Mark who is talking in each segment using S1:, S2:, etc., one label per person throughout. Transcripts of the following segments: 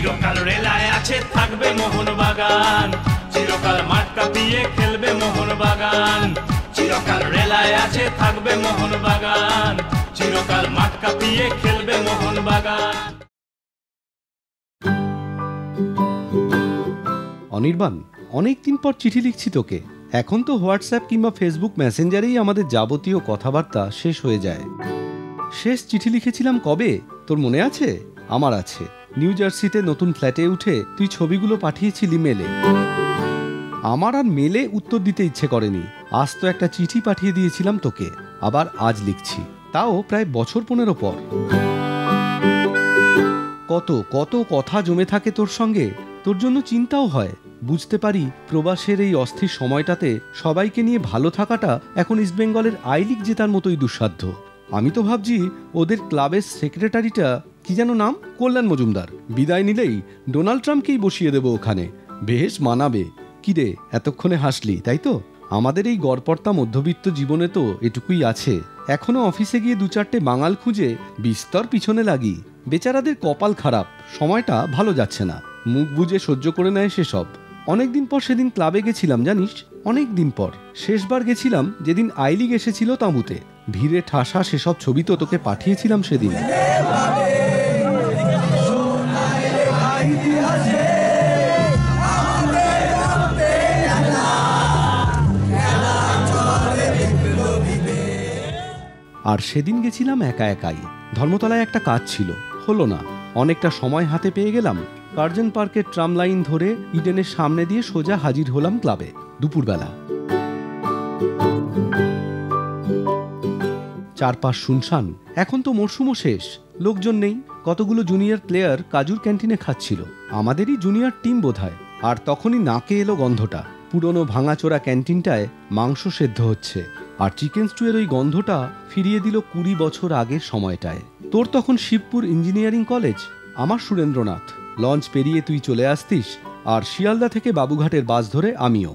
S1: চিরকাল রেলায় আছে, থাকবে মোহনবাগান চিরকাল মাঠ কাঁপিয়ে খেলবে মোহনবাগান চিরকাল রেলায় আছে, থাকবে মোহনবাগান চিরকাল মাঠ কাঁপিয়ে খেলবে মোহনবাগান
S2: অনির্বাণ, অনেকদিন পর চিঠি লিখছি তোকে। এখন তো হোয়াটসঅ্যাপ কিংবা ফেসবুক মেসেঞ্জারেই আমাদের যাবতীয় কথাবার্তা শেষ হয়ে যায়। শেষ চিঠি লিখেছিলাম কবে? তোর মনে আছে? আমার আছে। নিউ জার্সিতে নতুন ফ্ল্যাটে উঠে তুই ছবিগুলো পাঠিয়েছিলি মেলে। আমার আর মেলে উত্তর দিতে ইচ্ছে করেনি। আজ তো একটা চিঠি পাঠিয়ে দিয়েছিলাম তোকে, আবার আজ লিখছি। তাও প্রায় বছর পনেরো পর। কত কত কথা জমে থাকে তোর সঙ্গে? তোর জন্য চিন্তাও হয়। বুঝতে পারি প্রবাসের এই অস্থির সময়টাতে সবাইকে নিয়ে ভালো থাকাটা এখন ইস্টবেঙ্গলের আই লিগ জেতার মতোই দুঃসাধ্য। আমি তো ভাবছি ওদের ক্লাবের সেক্রেটারিটা কি যেন নাম? কল্যাণ মজুমদার। বিদায় নিলেই ডোনাল্ড ট্রাম্পকেই বসিয়ে দেবো ওখানে। বেশ মানাবে। কি রে, এতক্ষণে হাসলি, তাই তো? আমাদের এই গড়পর্তা মধ্যবিত্ত জীবনে তো এটুকুই আছে। এখনও অফিসে গিয়ে দু চারটে বাঙাল খুঁজে বিস্তর পিছনে লাগি। বেচারাদের কপাল খারাপ, সময়টা ভালো যাচ্ছে না। মুখ বুঝে সহ্য করে নেয় সেসব। অনেকদিন পর সেদিন ক্লাবে গেছিলাম, জানিস? অনেক দিন পর। শেষবার গেছিলাম, যেদিন আই লিগ এসেছিল তাঁবুতে। ভিড়ে ঠাসা সেসব ছবি তো তোকে পাঠিয়েছিলাম সেদিন। আর সেদিন গেছিলাম একা একাই। ধর্মতলায় একটা কাজ ছিল। হলো না। অনেকটা সময় হাতে পেয়ে গেলাম কার্জন পার্কের ট্রাম লাইন ধরে ইডেনের সামনে দিয়ে সোজা হাজির হলাম ক্লাবে দুপুরবেলা। চারপাশ শুনশান। এখন তো মরশুমও শেষ। লোকজন নেই। কতগুলো জুনিয়র প্লেয়ার কাজুর ক্যান্টিনে খাচ্ছিল। আমাদেরই জুনিয়র টিম বোধহয়। আর তখনই নাকে এলো গন্ধটা। পুরনো ভাঙাচোরা ক্যান্টিনটায় মাংস সেদ্ধ হচ্ছে। আর চিকেন স্টুয়ের ওই গন্ধটা ফিরিয়ে দিল কুড়ি বছর আগের সময়টায়। তোর তখন শিবপুর ইঞ্জিনিয়ারিং কলেজ আমার সুরেন্দ্রনাথ। লঞ্চ পেরিয়ে তুই চলে আসতিস, আর শিয়ালদা থেকে বাবুঘাটের বাস ধরে আমিও।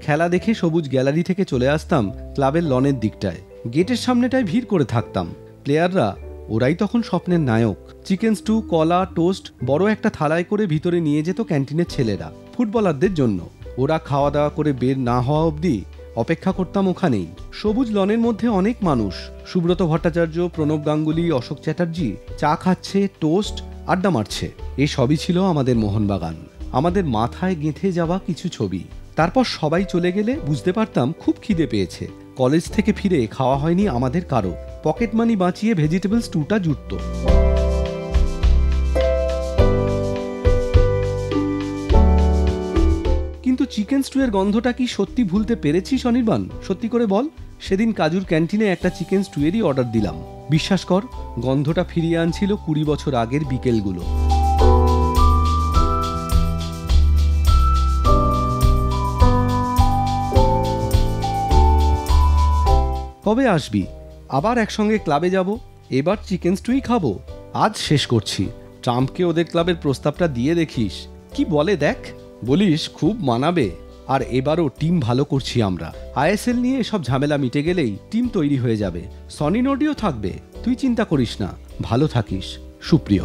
S2: খেলা দেখে সবুজ গ্যালারি থেকে চলে আসতাম ক্লাবের লনের দিকটায়। গেটের সামনেটায় ভিড় করে থাকতাম। প্লেয়াররা, ওরাই তখন স্বপ্নের নায়ক। চিকেন স্টু, কলা, টোস্ট, বড় একটা থালায় করে ভিতরে নিয়ে যেত ক্যান্টিনের ছেলেরা, ফুটবলারদের জন্য। ওরা খাওয়া দাওয়া করে বের না হওয়া অবধি অপেক্ষা করতাম ওখানেই। সবুজ লনের মধ্যে অনেক মানুষ, সুব্রত ভট্টাচার্য, প্রণব গাঙ্গুলি, অশোক চ্যাটার্জি, চা খাচ্ছে, টোস্ট, আড্ডা মারছে। এই সবই ছিল আমাদের মোহনবাগান। আমাদের মাথায় গেঁথে যাওয়া কিছু ছবি। তারপর সবাই চলে গেলে বুঝতে পারতাম খুব খিদে পেয়েছে। কলেজ থেকে ফিরে খাওয়া হয়নি আমাদের কারও। পকেট মানি বাঁচিয়ে ভেজিটেবল স্টুটা জুটত। কিন্তু চিকেন স্টুয়ের গন্ধটা কি সত্যি ভুলতে পেরেছিস অনির্বাণ সত্যি করে বল, সেদিন কাজুর ক্যান্টিনে একটা চিকেন স্টুয়েরই অর্ডার দিলাম। বিশ্বাস কর, গন্ধটা ফিরিয়ে আনছিল কুড়ি বছর আগের বিকেলগুলো। কবে আসবি? আবার একসঙ্গে ক্লাবে যাব? এবার চিকেন স্টুই খাব? আজ শেষ করছি। ট্রাম্পকে ওদের ক্লাবের প্রস্তাবটা দিয়ে দেখিস। কি বলে দেখ। বলিস খুব মানাবে। আর এবারও টিম ভালো করছি আমরা। আইএসএল নিয়ে সব ঝামেলা মিটে গেলেই টিম তৈরি হয়ে যাবে। সনি নোডিও থাকবে। তুই চিন্তা করিস না। ভালো থাকিস। সুপ্রিয়।